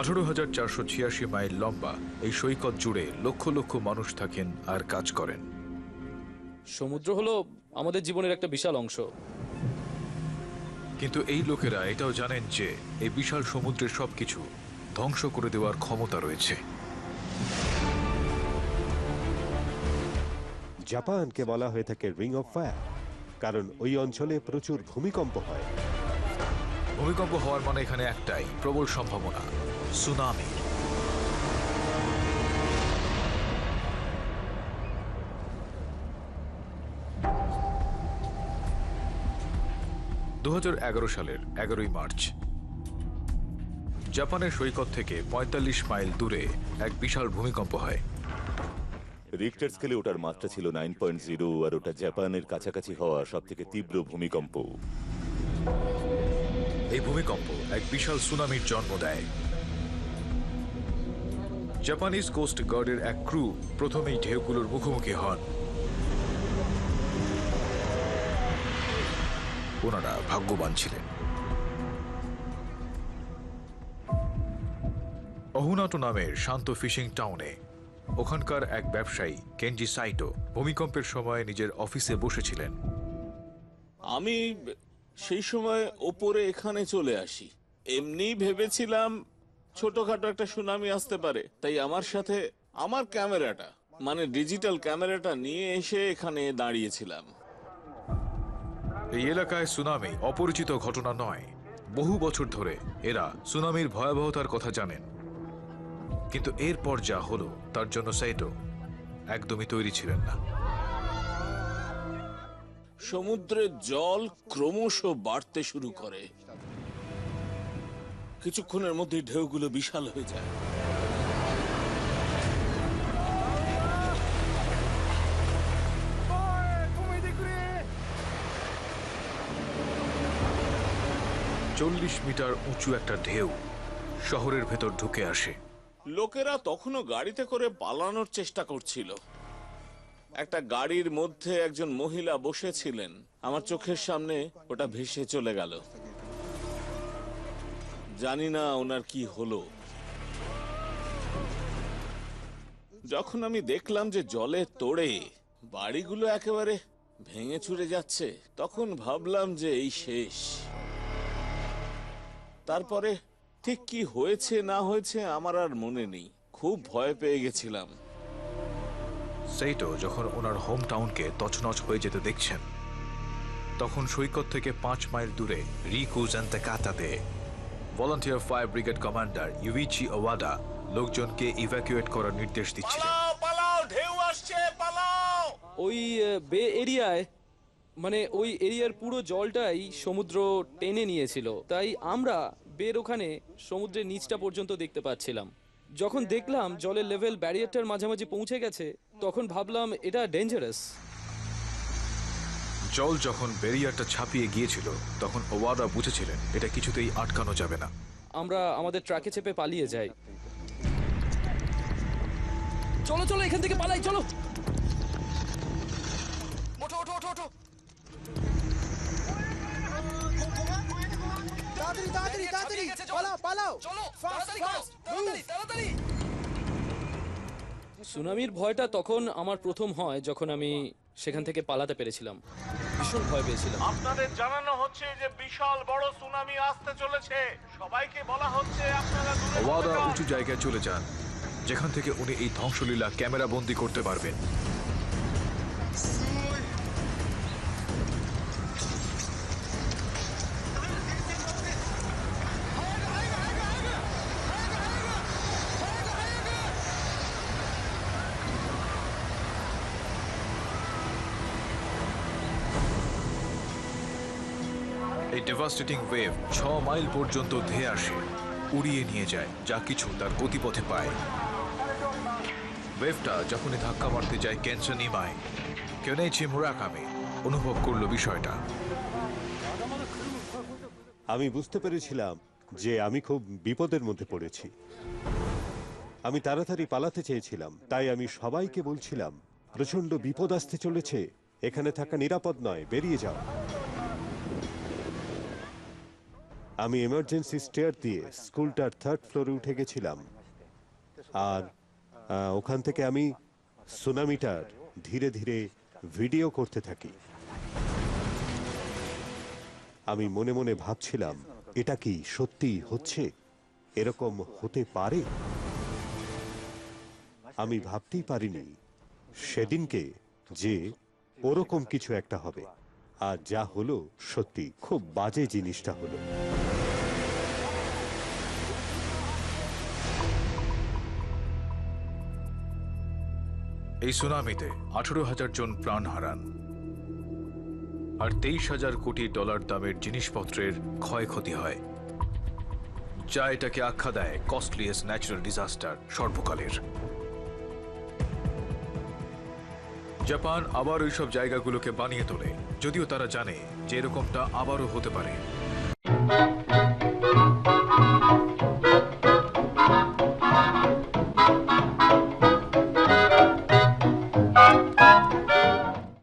আঠারো হাজার চারশো ছিয়াশি মাইল লম্বা এই সৈকত জুড়ে লক্ষ লক্ষ মানুষ থাকেন আর কাজ করেন। সমুদ্র হলো আমাদের জীবনের একটা বিশাল অংশ। কিন্তু এই লোকেরা এটাও জানেন যে এই বিশাল সমুদ্রের সবকিছু ধ্বংস করে দেওয়ার ক্ষমতা রয়েছে। জাপানকে বলা হয়ে থাকে রিং অফ ফায়ার কারণ ওই অঞ্চলে প্রচুর ভূমিকম্প হয়। ভূমিকম্প হওয়ার মানে এখানে একটাই প্রবল সম্ভাবনা। সুনামি দু হাজার এগারো সালের এগারোই মার্চ জাপানের সৈকত থেকে ৪৫ মাইল দূরে এক বিশাল ভূমিকম্প হয়। রিক্টার স্কেলে ওটার মাত্রা ছিল নাইন পয়েন্ট জিরো আর ওটা জাপানের কাছাকাছি হওয়া সব থেকে তীব্র ভূমিকম্প। এই ভূমিকম্প এক বিশাল সুনামির জন্ম দেয়। জাপানিজ কোস্ট গার্ডের এক ক্রু প্রথমেই ঢেউগুলোর মুখোমুখি হন। ওনারা ভাগ্যবান ছিলেন। অহুনাটো নামের শান্ত ফিশিং টাউনে ওখানকার এক ব্যবসায়ী, কেনজি সাইটো, ভূমিকম্পের সময় নিজের অফিসে বসেছিলেন। আমি সেই সময় ওপরে এখানে চলে আসি। এমনি ভেবেছিলাম ছোটখাটো একটা সুনামি আসতে পারে। তাই আমার সাথে আমার ক্যামেরাটা মানে ডিজিটাল ক্যামেরাটা নিয়ে এসে এখানে দাঁড়িয়েছিলাম। এই এলাকায় সুনামি অপরিচিত ঘটনা নয়। বহু বছর ধরে এরা সুনামির ভয়াবহতার কথা জানেন। কিন্তু এরপর যা হলো তার জন্য সাইটো একদমই তৈরি ছিলেন না। সমুদ্রের জল ক্রমশ বাড়তে শুরু করে। কিছুক্ষণের মধ্যে ঢেউগুলো বিশাল হয়ে যায়। চল্লিশ মিটার উঁচু একটা ঢেউ শহরের ভেতর ঢুকে আসে। লোকেরা তখনও গাড়িতে করে পালানোর চেষ্টা করছিল। একটা গাড়ির মধ্যে একজন মহিলা বসেছিলেন। আমার চোখের সামনে ওটা ভেসে চলে গেল। জানি না ওনার কি হলো। যখন আমি দেখলাম যে জলে তোড়ে বাড়িগুলো একেবারে ভেঙে চুরে যাচ্ছে, তখন ভাবলাম যে এই শেষ। তারপরে ঠিক কি হয়েছে, না হয়েছে আমার আর মনে নেই। খুব ভয় পেয়ে গেছিলাম। সেইটো যখন ওনার হোম টাউনকে তছনছ হয়ে যেতে দেখছেন, তখন সৈকত থেকে পাঁচ মাইল দূরে Rikuzentakata volunteer fire brigade commander Yuichi Wada লোকজনকে ইভ্যাকুয়েট করার নির্দেশ দিচ্ছিলেন। পালাও পালাও ঢেউ আসছে পালাও! ওই বে এরিয়ায় মানে ওই এরিয়ার পুরো জলটাই সমুদ্র টেনে নিয়েছিল। তাই আমরা বের ওখানে সমুদ্রের নিচটা পর্যন্ত দেখতে পাচ্ছিলাম। যখন দেখলাম জলের লেভেল ব্যারিয়ারটার মাঝামাঝি পৌঁছে গেছে তখন ভাবলাম এটা ডেঞ্জারাস জল যখন ব্যারিয়ারটা ছাপিয়ে গিয়েছিল তখন ওয়াদা বুঝেছিলেন এটা কিছুতেই আটকানো যাবে না। আমরা আমাদের ট্রাকে চেপে পালিয়ে যাই। চলো চলো এখান থেকে পালাই চলো! ওঠো ওঠো ওঠো ওঠো! তাড়াতাড়ি তাড়াতাড়ি তাড়াতাড়ি! পালাও পালাও! চলো তাড়াতাড়ি তাড়াতাড়ি! সুনামির ভয়টা তখন আমার প্রথম হয় যখন আমি সেখান থেকে পালাতে পেরেছিলাম। ভীষণ ভয় পেয়েছিলাম আপনাদের জানানো হচ্ছে যে বিশাল বড় সুনামি আসতে চলেছে। সবাইকে বলা হচ্ছে আপনারা দূরে সরে ওয়াদা যান। উঁচু জায়গায় চলে যান যেখান থেকে উনি এই ধ্বংসলীলা ক্যামেরা বন্দি করতে পারবেন। এই ডেভাস্টেটিং ওয়েভ ছ মাইল পর্যন্ত ধেয়ে আসে উড়িয়ে নিয়ে যায় যা কিছু তার গতিপথে পায়। ওয়েভটা যখনই ধাক্কা মারতে যায় ক্যান্সার নিমায় কেনেছি মুরাকামি অনুভব করল বিষয়টা। আমি বুঝতে পেরেছিলাম যে আমি খুব বিপদের মধ্যে পড়েছি। আমি তাড়াতাড়ি পালাতে চেয়েছিলাম, তাই আমি সবাইকে বলছিলাম প্রচণ্ড বিপদ আসতে চলেছে, এখানে থাকা নিরাপদ নয়, বেরিয়ে যাও। আমি এমার্জেন্সি স্টেয়ার দিয়ে স্কুলটার থার্ড ফ্লোরে উঠে গেছিলাম। আর ওখান থেকে আমি সুনামিটার ধীরে ধীরে ভিডিও করতে থাকি। আমি মনে মনে ভাবছিলাম, এটা কি সত্যি হচ্ছে? এরকম হতে পারে? আমি ভাবতেই পারিনি সেদিনকে যে ওরকম কিছু একটা হবে। আর যা হলো সত্যি, খুব বাজে জিনিসটা হলো। এই সুনামিতে আঠারো হাজার জন প্রাণ হারান আর তেইশ হাজার কোটি ডলার দামের জিনিসপত্রের ক্ষয়ক্ষতি হয়, যা এটাকে আখ্যা দেয় কস্টলিয়েস্ট ন্যাচারাল ডিজাস্টার সর্বকালের। জাপান আবার ওইসব জায়গাগুলোকে বানিয়ে তোলে, যদিও তারা জানে যে এরকমটা আবারও হতে পারে।